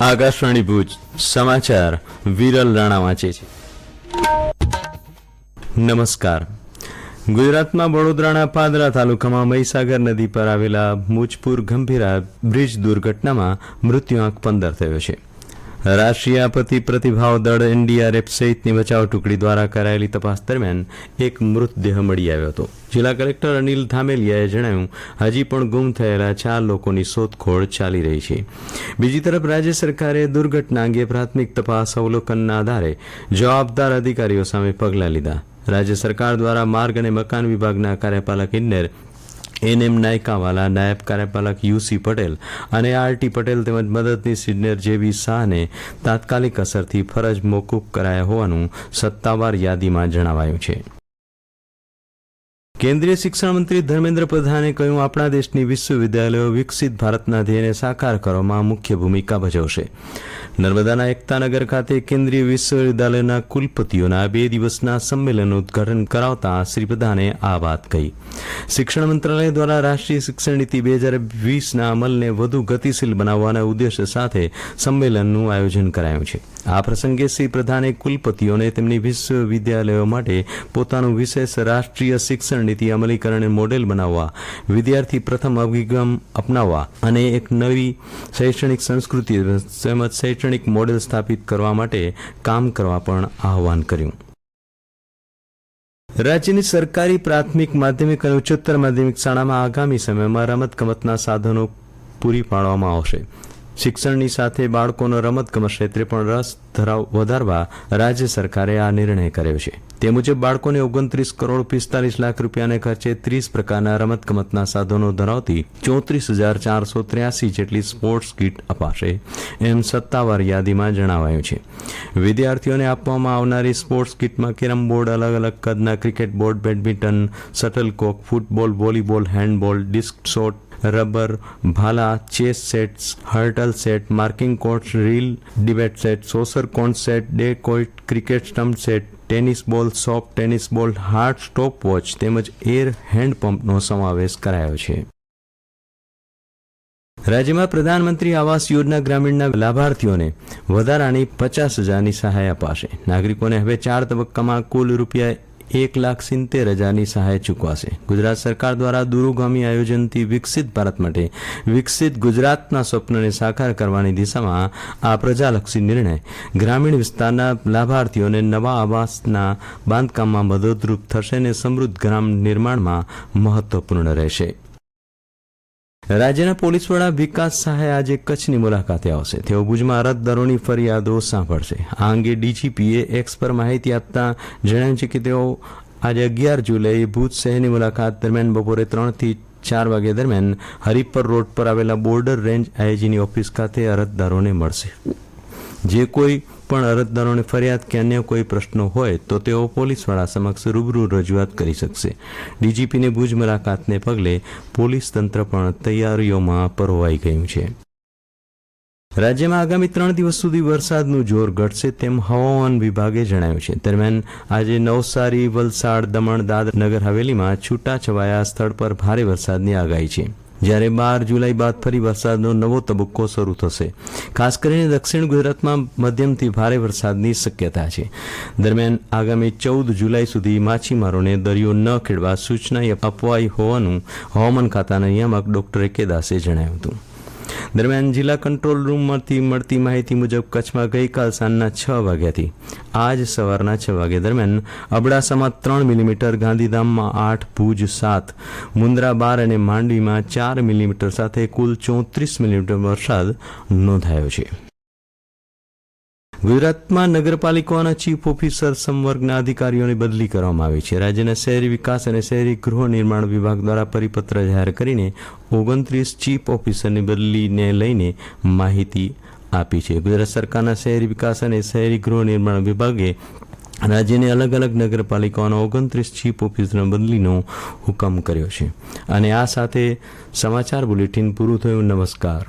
આકાશવાણી ભુજ, સમાચાર વિરલ રાણા વાંચે છે. નમસ્કાર. ગુજરાતમાં વડોદરાના પાદરા તાલુકામાં મહીસાગર નદી પર આવેલા મુજપુર ગંભીરા બ્રિજ દુર્ઘટનામાં મૃત્યુઆંક પંદર થયો છે. રાષ્ટ્રીય પ્રતિભાવ દળ એનડીઆરએફ સહિતની બચાવ ટુકડી દ્વારા કરાયેલી તપાસ દરમિયાન એક મૃતદેહ મળી આવ્યો હતો. જિલ્લા કલેક્ટર અનિલ ધામેલિયાએ જણાવ્યું, હજી પણ ગુમ થયેલા ચાર લોકોની શોધખોળ ચાલી રહી છે. બીજી તરફ, રાજ્ય સરકારે દુર્ઘટના અંગે પ્રાથમિક તપાસ અવલોકનના આધારે જવાબદાર અધિકારીઓ સામે પગલાં લીધા. રાજ્ય સરકાર દ્વારા માર્ગ અને મકાન વિભાગના કાર્યપાલક ઇજનેર એનએમ નાયકાવાલા નાયબ કાર્યપાલક યુસી પટેલ અને આરટી પટેલ તેમજ મદદનીશ ઇજનેર જેવી શાહને તાત્કાલિક અસરથી ફરજ મોકૂફ કરાયા હોવાનું સત્તાવાર યાદીમાં જણાવાયું છે. કેન્દ્રીય શિક્ષણ મંત્રી ધર્મેન્દ્ર પ્રધાને કહ્યું, આપણા દેશની વિશ્વવિદ્યાલયો વિકસિત ભારતના ધ્યેયને સાકાર કરવામાં મુખ્ય ભૂમિકા ભજવશે. નર્મદાના એકતાનગર ખાતે કેન્દ્રીય વિશ્વવિદ્યાલયના કુલપતિઓના બે દિવસના સંમેલનનું ઉદઘાટન કરાવતા શ્રી પ્રધાને આ વાત કહી. શિક્ષણ મંત્રાલય દ્વારા રાષ્ટ્રીય શિક્ષણ નીતિ બે હજાર વીસના અમલને વધુ ગતિશીલ બનાવવાના ઉદ્દેશ્ય સાથે સંમેલનનું આયોજન કરાયું છે. આ પ્રસંગે શ્રી પ્રધાને કુલપતિઓને તેમની વિશ્વવિદ્યાલયો માટે પોતાનું વિશેષ રાષ્ટ્રીય શિક્ષણ નીતિ અમલીકરણ મોડેલ બનાવવા, વિદ્યાર્થી પ્રથમ અભિગમ અપનાવવા અને એક નવી શૈક્ષણિક સંસ્કૃતિ તેમજ શૈક્ષણિક મોડેલ સ્થાપિત કરવા માટે કામ કરવા પણ આહવાન કર્યું. રાજ્યની સરકારી પ્રાથમિક માધ્યમિક અને ઉચ્ચતર માધ્યમિક શાળામાં આગામી સમયમાં રમતગમતના સાધનો પૂરી પાડવામાં આવશે. શિક્ષણની સાથે બાળકોનો રમતગમત ક્ષેત્રે પણ રસ ધરાવ, વધારવા રાજ્ય સરકારે આ નિર્ણય કર્યો છે. તે મુજબ બાળકોને ઓગણત્રીસ કરોડ પિસ્તાલીસ લાખ રૂપિયાને ખર્ચે ત્રીસ પ્રકારના રમતગમતના સાધનો ધરાવતી ચોત્રીસ હજાર ચારસો ત્ર્યાસી જેટલી સ્પોર્ટ્સ કીટ અપાશે એમ સત્તાવાર યાદીમાં જણાવાયું છે. વિદ્યાર્થીઓને આપવામાં આવનારી સ્પોર્ટ્સ કીટમાં કેરમ બોર્ડ અલગ અલગ કદના cricket board, badminton shuttlecock football, volleyball, handball, disc shot rubber ભાલા chess sets hurdle set marking court reel debate set saucer cone set deck quoit cricket stump set tennis ball soft tennis ball hard stop watch તેમજ air hand પંપનો સમાવેશ કરાયો છે. રાજ્યમાં પ્રધાનમંત્રી આવાસ યોજના ગ્રામીણના લાભાર્થીઓને વધારાની પચાસ હજારની સહાય અપાશે. નાગરિકોને હવે ચાર તબક્કામાં કુલ રૂપિયા એક લાખ સિત્તેર હજારની સહાય ચૂકવાશે. ગુજરાત સરકાર દ્વારા દૂરોગામી આયોજનથી વિકસિત ભારત માટે વિકસિત ગુજરાતના સ્વપ્નને સાકાર કરવાની દિશામાં આ પ્રજાલક્ષી નિર્ણય. ગ્રામીણ વિસ્તારના લાભાર્થીઓને નવા આવાસના બાંધકામમાં મદદરૂપ થશે અને સમૃદ્ધ ગ્રામ નિર્માણમાં મહત્વપૂર્ણ રહેશે. રાજ્યના પોલીસ વડા વિકાસ સહાય આજે કચ્છની મુલાકાતે આવશે. તેઓ ભુજમાં અરજદારોની ફરિયાદો સાંભળશે. આ અંગે ડીજીપીએ એક્સ પર માહિતી આપતા જણાવ્યું છે કે તેઓ આજે અગિયાર જુલાઈએ ભુજ શહેરની મુલાકાત દરમિયાન બપોરે ત્રણથી ચાર વાગ્યા દરમિયાન હરિપર રોડ પર આવેલા બોર્ડર રેન્જ આઈજીની ઓફિસ ખાતે અરજદારોને મળશે. જે કોઈ પણ અરજદારોને ફરિયાદ કે અન્ય કોઈ પ્રશ્નો હોય તો તેઓ પોલીસવાળા સમક્ષ રૂબરૂ રજૂઆત કરી શકશે. ડીજીપીની ભુજ મુલાકાતને પગલે પોલીસ તંત્ર પણ તૈયારીઓમાં પરોવાઈ ગયું છે. રાજ્યમાં આગામી ત્રણ દિવસ સુધી વરસાદનું જોર ઘટશે તેમ હવામાન વિભાગે જણાવ્યું છે. દરમિયાન આજે નવસારી, વલસાડ, દમણ, દાદર નગર હવેલીમાં છૂટાછવાયા સ્થળ પર ભારે વરસાદની આગાહી છે. જ્યારે બાર જુલાઈ બાદ ફરી વરસાદનો નવો તબક્કો શરૂ થશે. ખાસ કરીને દક્ષિણ ગુજરાતમાં મધ્યમથી ભારે વરસાદની શક્યતા છે. દરમિયાન આગામી ચૌદ જુલાઈ સુધી માછીમારોને દરિયો ન ખેડવા સૂચના અપવાઈ હોવાનું હવામાન ખાતાના નિયામક ડોક્ટર કે દાસે જણાવ્યું હતું. દરમિયાન જિલ્લા કંટ્રોલ રૂમમાંથી મળતી માહિતી મુજબ કચ્છમાં ગઈકાલ સાંજના છ વાગ્યાથી, આજ સવારના છ વાગ્યા દરમિયાન અબડાસામાં ત્રણ મિલીમીટર, ગાંધીધામમાં આઠ, ભુજ સાત મુન્દ્રા બાર અને માંડવીમાં ચાર મિલીમીટર સાથે કુલ ચોત્રીસ મિલીમીટર વરસાદ નોંધાયો છે. ગુજરાતમાં નગરપાલિકાઓના ચીફ ઓફિસર સંવર્ગના અધિકારીઓની બદલી કરવામાં આવી છે. રાજ્યના શહેરી વિકાસ અને શહેરી ગૃહ નિર્માણ વિભાગ દ્વારા પરિપત્ર જાહેર કરીને ઓગણત્રીસ ચીફ ઓફિસરની બદલીને લઈને માહિતી આપી છે. ગુજરાત સરકારના શહેરી વિકાસ અને શહેરી ગૃહ નિર્માણ વિભાગે રાજ્યની અલગ અલગ નગરપાલિકાઓના ઓગણત્રીસ ચીફ ઓફિસર બદલીનો હુકમ કર્યો છે. અને આ સાથે સમાચાર બુલેટિન પૂરું થયું. નમસ્કાર.